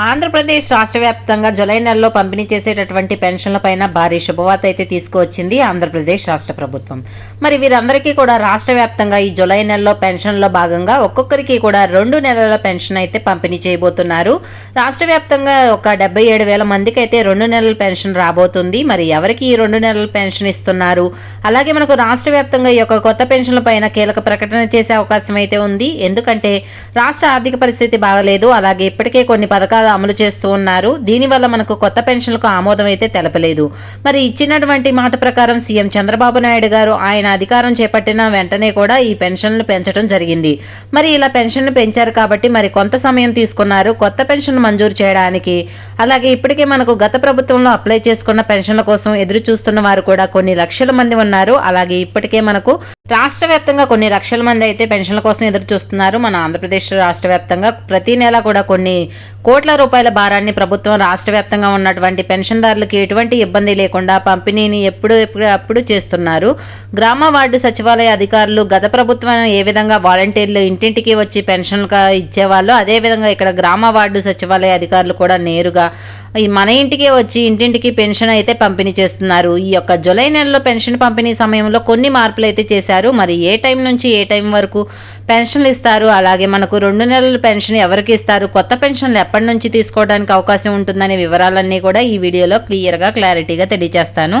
ఆంధ్రప్రదేశ్ రాష్ట్ర వ్యాప్తంగా జులై నెలలో పంపిణీ చేసేటటువంటి పెన్షన్లపైన భారీ శుభవార్త అయితే తీసుకువచ్చింది ఆంధ్రప్రదేశ్ రాష్ట్ర ప్రభుత్వం. మరి వీరందరికీ కూడా రాష్ట్ర వ్యాప్తంగా ఈ జులై నెలలో పెన్షన్లో భాగంగా ఒక్కొక్కరికి కూడా రెండు నెలల పెన్షన్ అయితే పంపిణీ చేయబోతున్నారు. రాష్ట్ర వ్యాప్తంగా ఒక డెబ్బై ఏడు వేల మందికి అయితే రెండు నెలల పెన్షన్ రాబోతుంది. మరి ఎవరికి ఈ రెండు నెలల పెన్షన్ ఇస్తున్నారు? అలాగే మనకు రాష్ట్ర వ్యాప్తంగా ఈ యొక్క కొత్త పెన్షన్లపైన కీలక ప్రకటన చేసే అవకాశం అయితే ఉంది. ఎందుకంటే రాష్ట్ర ఆర్థిక పరిస్థితి బాగలేదు. అలాగే ఇప్పటికే కొన్ని పథకాలు అమలు చేస్తూ ఉన్నారు. దీనివల్ల మనకు కొత్త పెన్షన్లకు ఆమోదం అయితే తెలపలేదు. మరి ఇచ్చినటువంటి మాట ప్రకారం సీఎం చంద్రబాబు నాయుడు గారు ఆయన అధికారం చేపట్టిన వెంటనే కూడా ఈ పెన్షన్లు పెంచడం జరిగింది. మరి ఇలా పెన్షన్లు పెంచారు కాబట్టి మరి కొంత సమయం తీసుకున్నారు. కొత్త పెన్షన్ మంజూరు చేయడానికి అలాగే ఇప్పటికే మనకు గత ప్రభుత్వంలో అప్లై చేసుకున్న పెన్షన్ల కోసం ఎదురు చూస్తున్న వారు కూడా కొన్ని లక్షల మంది ఉన్నారు. అలాగే ఇప్పటికే మనకు రాష్ట్ర వ్యాప్తంగా కొన్ని లక్షల మంది అయితే పెన్షన్ల కోసం ఎదురు చూస్తున్నారు. మన ఆంధ్రప్రదేశ్ రాష్ట్ర వ్యాప్తంగా ప్రతి నెల కూడా కొన్ని కోట్ల రూపాయల భారాన్ని ప్రభుత్వం రాష్ట్ర వ్యాప్తంగా ఉన్నటువంటి పెన్షన్దారులకు ఎటువంటి ఇబ్బంది లేకుండా పంపిణీని ఎప్పుడు ఎప్పుడు అప్పుడు చేస్తున్నారు. గ్రామ వార్డు సచివాలయ అధికారులు గత ప్రభుత్వం ఏ విధంగా వాలంటీర్లు ఇంటింటికి వచ్చి పెన్షన్లు ఇచ్చేవాళ్ళు అదేవిధంగా ఇక్కడ గ్రామ వార్డు సచివాలయ అధికారులు కూడా నేరుగా మన ఇంటికే వచ్చి ఇంటింటికి పెన్షన్ అయితే పంపిణీ చేస్తున్నారు. ఈ యొక్క జూలై నెలలో పెన్షన్ పంపిణీ సమయంలో కొన్ని మార్పులు అయితే చేశారు. మరి ఏ టైం నుంచి ఏ టైం వరకు పెన్షన్లు ఇస్తారు? అలాగే మనకు రెండు నెలల పెన్షన్ ఎవరికి ఇస్తారు? కొత్త పెన్షన్లు ఎప్పటి నుంచి తీసుకోవడానికి అవకాశం ఉంటుందనే వివరాలన్నీ కూడా ఈ వీడియోలో క్లియర్గా క్లారిటీగా తెలియజేస్తాను.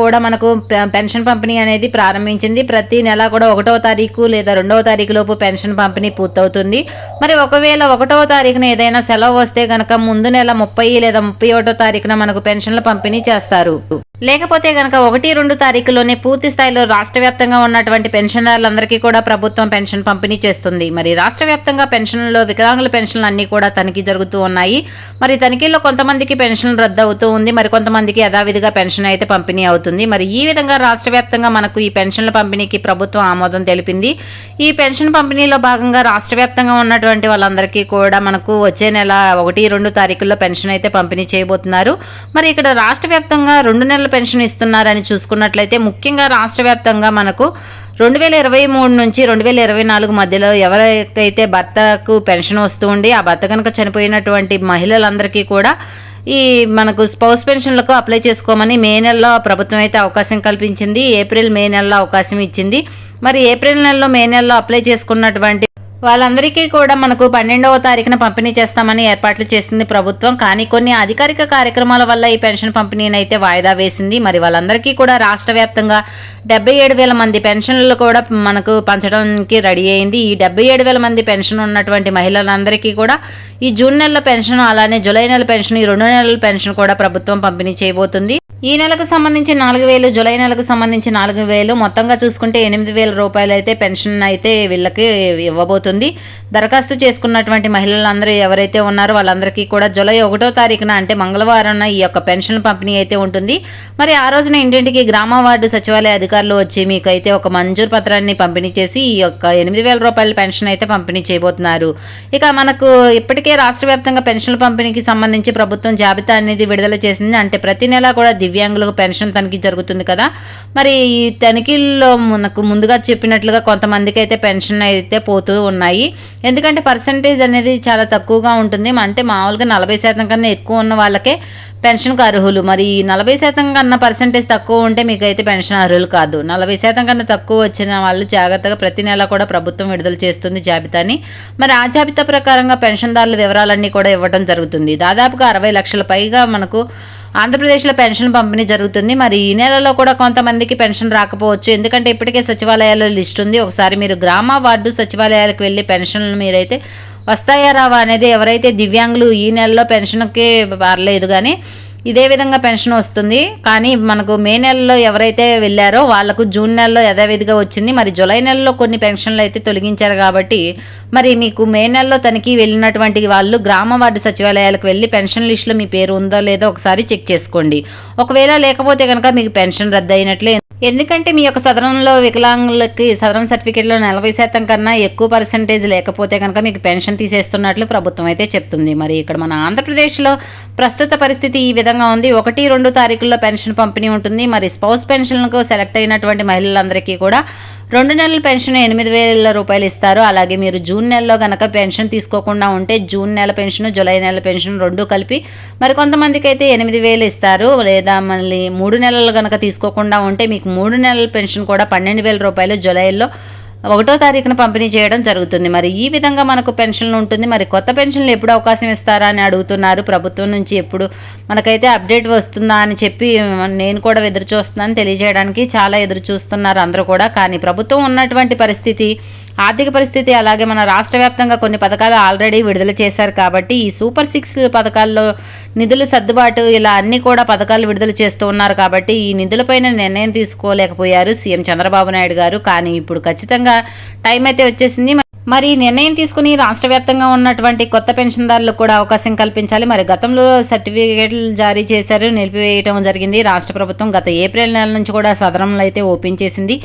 కూడా మనకు పెన్షన్ పంపిణీ అనేది ప్రారంభించింది. ప్రతి నెల కూడా ఒకటవ తారీఖు లేదా రెండవ తారీఖు లోపు పెన్షన్ పంపిణీ పూర్తవుతుంది. మరి ఒకవేళ ఒకటవ తారీఖున ఏదైనా సెలవు వస్తే కనుక ముందు నెల ముప్పై లేదా ముప్పై ఒకటో తారీఖున మనకు పెన్షన్ల పంపిణీ చేస్తారు. లేకపోతే గనక ఒకటి రెండు తారీఖులోనే పూర్తి స్థాయిలో రాష్ట్ర వ్యాప్తంగా ఉన్నటువంటి పెన్షనర్లందరికీ కూడా ప్రభుత్వం పెన్షన్ పంపిణీ చేస్తుంది. మరి రాష్ట్ర వ్యాప్తంగా పెన్షన్లలో వికలాంగుల పెన్షన్లు అన్నీ కూడా తనిఖీ జరుగుతూ ఉన్నాయి. మరి తనిఖీలో కొంతమందికి పెన్షన్ రద్దు అవుతూ ఉంది. మరి కొంతమందికి యథావిధిగా పెన్షన్ అయితే పంపిణీ అవుతుంది. మరి ఈ విధంగా రాష్ట్ర వ్యాప్తంగా మనకు ఈ పెన్షన్ల పంపిణీకి ప్రభుత్వం ఆమోదం తెలిపింది. ఈ పెన్షన్ పంపిణీలో భాగంగా రాష్ట్ర వ్యాప్తంగా ఉన్నటువంటి వాళ్ళందరికీ కూడా మనకు వచ్చే నెల ఒకటి రెండు తారీఖుల్లో పెన్షన్ అయితే పంపిణీ చేయబోతున్నారు. మరి ఇక్కడ రాష్ట్ర వ్యాప్తంగా రెండు నెలల పెన్షన్ ఇస్తున్నారని చూసుకున్నట్లయితే ముఖ్యంగా రాష్ట్ర వ్యాప్తంగా మనకు రెండు వేల ఇరవై మూడు నుంచి రెండు వేల ఇరవై నాలుగు మధ్యలో ఎవరికైతే భర్తకు పెన్షన్ వస్తూ ఉండి ఆ భర్త కనుక చనిపోయినటువంటి మహిళలందరికీ కూడా ఈ మనకు స్పౌస్ పెన్షన్లకు అప్లై చేసుకోమని మే నెలలో ప్రభుత్వం అయితే అవకాశం కల్పించింది ఏప్రిల్ మే నెలలో అవకాశం ఇచ్చింది. మరి ఏప్రిల్ నెలలో మే నెలలో అప్లై చేసుకున్నటువంటి వాళ్ళందరికీ కూడా మనకు పన్నెండవ తారీఖున పంపిణీ చేస్తామని ఏర్పాట్లు చేసింది ప్రభుత్వం. కానీ కొన్ని అధికారిక కార్యక్రమాల వల్ల ఈ పెన్షన్ పంపిణీని అయితే వాయిదా వేసింది. మరి వాళ్ళందరికీ కూడా రాష్ట్ర వ్యాప్తంగా డెబ్బై ఏడు వేల మంది పెన్షన్లు కూడా మనకు పంచడానికి రెడీ అయింది. ఈ డెబ్బై ఏడు వేల మంది పెన్షన్ ఉన్నటువంటి మహిళలందరికీ కూడా ఈ జూన్ నెల పెన్షన్ అలానే జూలై నెల పెన్షన్ ఈ రెండు నెలల పెన్షన్ కూడా ప్రభుత్వం పంపిణీ చేయబోతుంది. ఈ నెలకు సంబంధించి నాలుగు వేలు జూలై నెలకు సంబంధించి నాలుగు వేలు. మొత్తంగా చూసుకుంటే ఎనిమిది వేల రూపాయలు అయితే పెన్షన్ అయితే వీళ్ళకి ఇవ్వబోతుంది. దరఖాస్తు చేసుకున్నటువంటి మహిళలందరూ ఎవరైతే ఉన్నారో వాళ్ళందరికీ కూడా జూలై ఒకటో తారీఖున అంటే మంగళవారం ఈ యొక్క పెన్షన్ పంపిణీ అయితే ఉంటుంది. మరి ఆ రోజున ఇంటింటికి గ్రామ వార్డు సచివాలయ అధికారులు వచ్చి మీకైతే ఒక మంజూరు పత్రాన్ని పంపిణీ చేసి ఈ యొక్క ఎనిమిది వేల రూపాయల పెన్షన్ అయితే పంపిణీ చేయబోతున్నారు. ఇక మనకు ఇప్పటికే రాష్ట్ర వ్యాప్తంగా పెన్షన్ల పంపిణీకి సంబంధించి ప్రభుత్వం జాబితా అనేది విడుదల చేసింది. అంటే ప్రతి నెల కూడా దివ్యాంగులకు పెన్షన్ తనిఖీ జరుగుతుంది కదా. మరి ఈ తనిఖీల్లో మనకు ముందుగా చెప్పినట్లుగా కొంతమందికి అయితే పెన్షన్ అయితే పోతూ ఉన్నాయి. ఎందుకంటే పర్సంటేజ్ అనేది చాలా తక్కువగా ఉంటుంది. అంటే మామూలుగా నలభై శాతం కన్నా ఎక్కువ ఉన్న వాళ్ళకే పెన్షన్కు అర్హులు. మరి ఈ నలభై శాతం కన్నా పర్సంటేజ్ తక్కువ ఉంటే మీకు అయితే పెన్షన్ అర్హులు కాదు. నలభై శాతం కన్నా తక్కువ వచ్చిన వాళ్ళు జాగ్రత్తగా ప్రతి నెల కూడా ప్రభుత్వం విడుదల చేస్తుంది జాబితాని. మరి ఆ జాబితా ప్రకారంగా పెన్షన్దారుల వివరాలన్నీ కూడా ఇవ్వడం జరుగుతుంది. దాదాపుగా అరవై లక్షల పైగా మనకు ఆంధ్రప్రదేశ్లో పెన్షన్ పంపిణీ జరుగుతుంది. మరి ఈ నెలలో కూడా కొంతమందికి పెన్షన్ రాకపోవచ్చు. ఎందుకంటే ఇప్పటికే సచివాలయాల్లో లిస్ట్ ఉంది. ఒకసారి మీరు గ్రామ వార్డు సచివాలయాలకు వెళ్ళి పెన్షన్లు మీరైతే వస్తాయా రావా అనేది ఎవరైతే దివ్యాంగులు ఈ నెలలో పెన్షన్కి పర్లేదు కానీ ఇదే విధంగా పెన్షన్ వస్తుంది. కానీ మనకు మే నెలలో ఎవరైతే వెళ్ళారో వాళ్ళకు జూన్ నెలలో యథావిధిగా వచ్చింది. మరి జూలై నెలలో కొన్ని పెన్షన్లు అయితే తొలగించారు కాబట్టి మరి మీకు మే నెలలో తనిఖీ వెళ్ళినటువంటి వాళ్ళు గ్రామ వార్డు సచివాలయాలకు వెళ్ళి పెన్షన్ లిస్టులో మీ పేరు ఉందో లేదో ఒకసారి చెక్ చేసుకోండి. ఒకవేళ లేకపోతే కనుక మీకు పెన్షన్ రద్దు అయినట్లే ఎందుకంటే మీ యొక్క సదరంలో వికలాంగులకి సదరం సర్టిఫికేట్లో నలభై శాతం కన్నా ఎక్కువ పర్సంటేజ్ లేకపోతే కనుక మీకు పెన్షన్ తీసేస్తున్నట్లు ప్రభుత్వం అయితే చెప్తుంది. మరి ఇక్కడ మన ఆంధ్రప్రదేశ్లో ప్రస్తుత పరిస్థితి ఈ విధంగా ఉంది. ఒకటి రెండు తారీఖుల్లో పెన్షన్ పంపిణీ ఉంటుంది. మరి స్పౌస్ పెన్షన్లకు సెలెక్ట్ అయినటువంటి మహిళలందరికీ కూడా రెండు నెలల పెన్షన్ ఎనిమిది వేల రూపాయలు ఇస్తారు. అలాగే మీరు జూన్ నెలలో కనుక పెన్షన్ తీసుకోకుండా ఉంటే జూన్ నెల పెన్షన్ జూలై నెల పెన్షన్ రెండు కలిపి మరి కొంతమందికి అయితే ఎనిమిది వేలు ఇస్తారు. లేదా మళ్ళీ మూడు నెలలు కనుక తీసుకోకుండా ఉంటే మీకు మూడు నెలల పెన్షన్ కూడా పన్నెండు వేల రూపాయలు జూలైలో ఒకటో తారీఖున పంపిణీ చేయడం జరుగుతుంది. మరి ఈ విధంగా మనకు పెన్షన్లు ఉంటుంది. మరి కొత్త పెన్షన్లు ఎప్పుడు అవకాశం ఇస్తారా అని అడుగుతున్నారు. ప్రభుత్వం నుంచి ఎప్పుడు మనకైతే అప్డేట్ వస్తుందా అని చెప్పి నేను కూడా ఎదురు చూస్తున్నాను తెలియజేయడానికి చాలా ఎదురు చూస్తున్నారు అందరూ కూడా. కానీ ప్రభుత్వం ఉన్నటువంటి పరిస్థితి ఆర్థిక పరిస్థితి అలాగే మన రాష్ట్ర వ్యాప్తంగా కొన్ని పథకాలు ఆల్రెడీ విడుదల చేశారు కాబట్టి ఈ సూపర్ సిక్స్ పథకాల్లో నిధులు సర్దుబాటు ఇలా అన్ని కూడా పథకాలు విడుదల చేస్తూ ఉన్నారు కాబట్టి ఈ నిధులపైన నిర్ణయం తీసుకోలేకపోయారు సీఎం చంద్రబాబు నాయుడు గారు. కానీ ఇప్పుడు ఖచ్చితంగా టైం అయితే వచ్చేసింది. మరి నిర్ణయం తీసుకుని రాష్ట్ర వ్యాప్తంగా ఉన్నటువంటి కొత్త పెన్షన్దారులకు కూడా అవకాశం కల్పించాలి. మరి గతంలో సర్టిఫికేట్లు జారీ చేశారు నిలిపివేయటం జరిగింది. రాష్ట్ర ప్రభుత్వం గత ఏప్రిల్ నెల నుంచి కూడా సదరంలో అయితే ఓపెన్ చేసింది.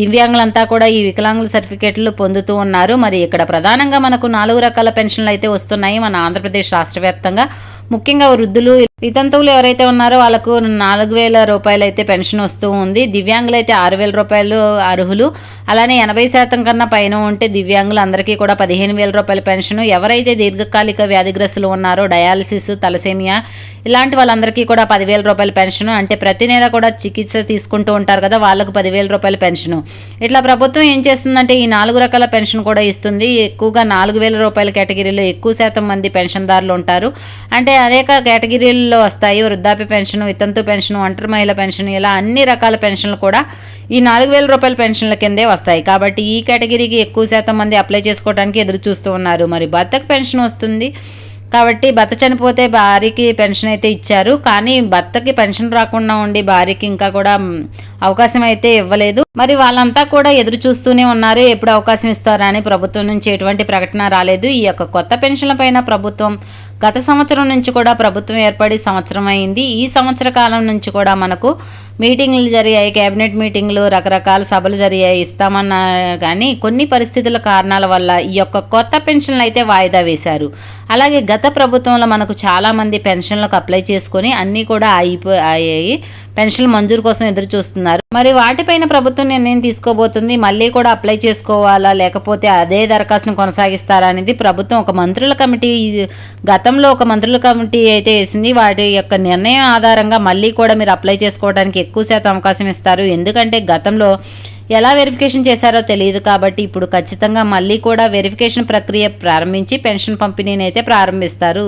దివ్యాంగులంతా కూడా ఈ వికలాంగుల సర్టిఫికేట్లు పొందుతూ ఉన్నారు. మరి ఇక్కడ ప్రధానంగా మనకు నాలుగు రకాల పెన్షన్లు అయితే వస్తున్నాయి. మన ఆంధ్రప్రదేశ్ రాష్ట్ర వ్యాప్తంగా ముఖ్యంగా వృద్ధులు వితంతువులు ఎవరైతే ఉన్నారో వాళ్ళకు నాలుగు వేల రూపాయలు అయితే పెన్షన్ వస్తూ ఉంది. దివ్యాంగులు అయితే ఆరు వేల రూపాయలు అర్హులు. అలానే ఎనభై శాతం కన్నా పైన ఉంటే దివ్యాంగులు అందరికీ కూడా పదిహేను వేల రూపాయల పెన్షన్. ఎవరైతే దీర్ఘకాలిక వ్యాధిగ్రస్తులు ఉన్నారో డయాలసిస్ తలసేమియా ఇలాంటి వాళ్ళందరికీ కూడా పదివేల రూపాయల పెన్షన్. అంటే ప్రతి నెల కూడా చికిత్స తీసుకుంటూ ఉంటారు కదా వాళ్ళకు పదివేల రూపాయల పెన్షన్. ఇట్లా ప్రభుత్వం ఏం చేస్తుందంటే ఈ నాలుగు రకాల పెన్షన్ కూడా ఇస్తుంది. ఎక్కువగా నాలుగు వేల రూపాయల కేటగిరీలో ఎక్కువ శాతం మంది పెన్షన్దారులు ఉంటారు. అంటే అనేక కేటగిరీల్లో వస్తాయి. వృద్ధాప్య పెన్షన్ వితంతు పెన్షన్ ఒంటరి మహిళ పెన్షన్ ఇలా అన్ని రకాల పెన్షన్లు కూడా ఈ నాలుగు వేల రూపాయల పెన్షన్ల కిందే వస్తాయి. వస్తాయి. కాబట్టి ఈ కేటగిరీకి ఎక్కువ శాతం మంది అప్లై చేసుకోవడానికి ఎదురు చూస్తూ ఉన్నారు. మరి భర్తకు పెన్షన్ వస్తుంది. కాబట్టి భర్త చనిపోతే భార్యకి పెన్షన్ అయితే ఇచ్చారు. కానీ భర్తకి పెన్షన్ రాకుండా ఉండి భార్యకి ఇంకా కూడా అవకాశం అయితే ఇవ్వలేదు. మరి వాళ్ళంతా కూడా ఎదురు చూస్తూనే ఉన్నారు. ఎప్పుడు అవకాశం ఇస్తారా అని ప్రభుత్వం నుంచి ఎటువంటి ప్రకటన రాలేదు. ఈ యొక్క కొత్త పెన్షన్ల పైన ప్రభుత్వం గత సంవత్సరం నుంచి కూడా ప్రభుత్వం ఏర్పడి సంవత్సరం అయింది. ఈ సంవత్సర కాలం నుంచి కూడా మనకు మీటింగ్లు జరిగాయి కేబినెట్ మీటింగ్లు రకరకాల సభలు జరిగాయి. ఇస్తామన్నా కానీ కొన్ని పరిస్థితుల కారణాల వల్ల ఈ యొక్క కొత్త పెన్షన్లు అయితే వాయిదా వేశారు. అలాగే గత ప్రభుత్వంలో మనకు చాలామంది పెన్షన్లకు అప్లై చేసుకొని అన్నీ కూడా అయిపో అయ్యాయి. పెన్షన్ మంజూరు కోసం ఎదురు చూస్తున్నారు. మరి వాటిపైన ప్రభుత్వం నిర్ణయం తీసుకోబోతుంది. మళ్ళీ కూడా అప్లై చేసుకోవాలా? లేకపోతే అదే దరఖాస్తును కొనసాగిస్తారా అనేది ప్రభుత్వం ఒక మంత్రుల కమిటీ గతంలో ఒక మంత్రుల కమిటీ అయితే వేసింది. వాటి యొక్క నిర్ణయం ఆధారంగా మళ్ళీ కూడా మీరు అప్లై చేసుకోవడానికి ఎక్కువ శాతం అవకాశం ఇస్తారు. ఎందుకంటే గతంలో ఎలా వెరిఫికేషన్ చేశారో తెలియదు కాబట్టి ఇప్పుడు ఖచ్చితంగా మళ్ళీ కూడా వెరిఫికేషన్ ప్రక్రియ ప్రారంభించి పెన్షన్ పంపిణీని అయితే ప్రారంభిస్తారు.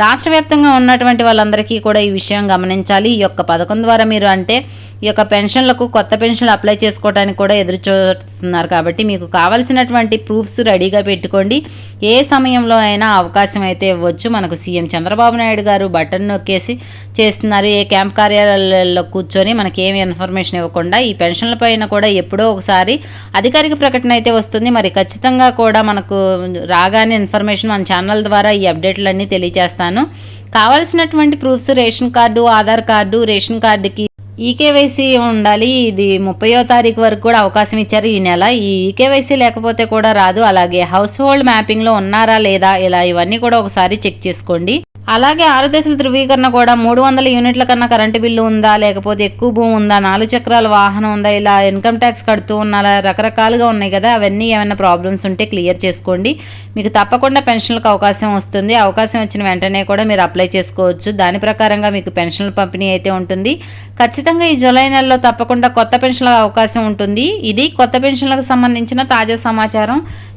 రాష్ట్ర వ్యాప్తంగా ఉన్నటువంటి వాళ్ళందరికీ కూడా ఈ విషయం గమనించాలి. ఈ యొక్క పథకం ద్వారా మీరు అంటే ఈ యొక్క పెన్షన్లకు కొత్త పెన్షన్లు అప్లై చేసుకోవడానికి కూడా ఎదురు చూస్తున్నారు కాబట్టి మీకు కావాల్సినటువంటి ప్రూఫ్స్ రెడీగా పెట్టుకోండి. ఏ సమయంలో అయినా అవకాశం అయితే ఇవ్వచ్చు. మనకు సీఎం చంద్రబాబు నాయుడు గారు బటన్ నొక్కేసి చేస్తున్నారు. ఏ క్యాంప్ కార్యాలయాల్లో కూర్చొని మనకి ఏమి ఇన్ఫర్మేషన్ ఇవ్వకుండా ఈ పెన్షన్ల పైన కూడా ఎప్పుడో ఒకసారి అధికారిక ప్రకటన అయితే వస్తుంది. మరి ఖచ్చితంగా కూడా మనకు రాగానే ఇన్ఫర్మేషన్ మన ఛానల్ ద్వారా ఈ అప్డేట్లన్నీ చేస్తాను. కావాల్సినటువంటి proofs ration card Aadhaar card ration కార్డుకి ఈకేవైసీ ఉండాలి. ఇది ముప్పయో తారీఖు వరకు కూడా అవకాశం ఇచ్చారు ఈ నెల. ఈ ఈకేవైసీ లేకపోతే కూడా రాదు. అలాగే హౌస్ హోల్డ్ మ్యాపింగ్లో ఉన్నారా లేదా ఇలా ఇవన్నీ కూడా ఒకసారి చెక్ చేసుకోండి. అలాగే ఆరుదశల ధృవీకరణ కూడా మూడు వందల యూనిట్ల కన్నా కరెంటు బిల్లు ఉందా లేకపోతే ఎక్కువ భూమి ఉందా నాలుగు చక్రాల వాహనం ఉందా ఇలా ఇన్కమ్ ట్యాక్స్ కడుతూ ఉన్నారా రకరకాలుగా ఉన్నాయి కదా అవన్నీ ఏమైనా ప్రాబ్లమ్స్ ఉంటే క్లియర్ చేసుకోండి. మీకు తప్పకుండా పెన్షన్లకు అవకాశం వస్తుంది. అవకాశం వచ్చిన వెంటనే కూడా మీరు అప్లై చేసుకోవచ్చు. దాని ప్రకారంగా మీకు పెన్షన్ల పంపిణీ అయితే ఉంటుంది. ఖచ్చితంగా ఈ జూలై నెలలో తప్పకుండా కొత్త పెన్షన్ల అవకాశం ఉంటుంది. ఇది కొత్త పెన్షన్లకు సంబంధించిన తాజా సమాచారం.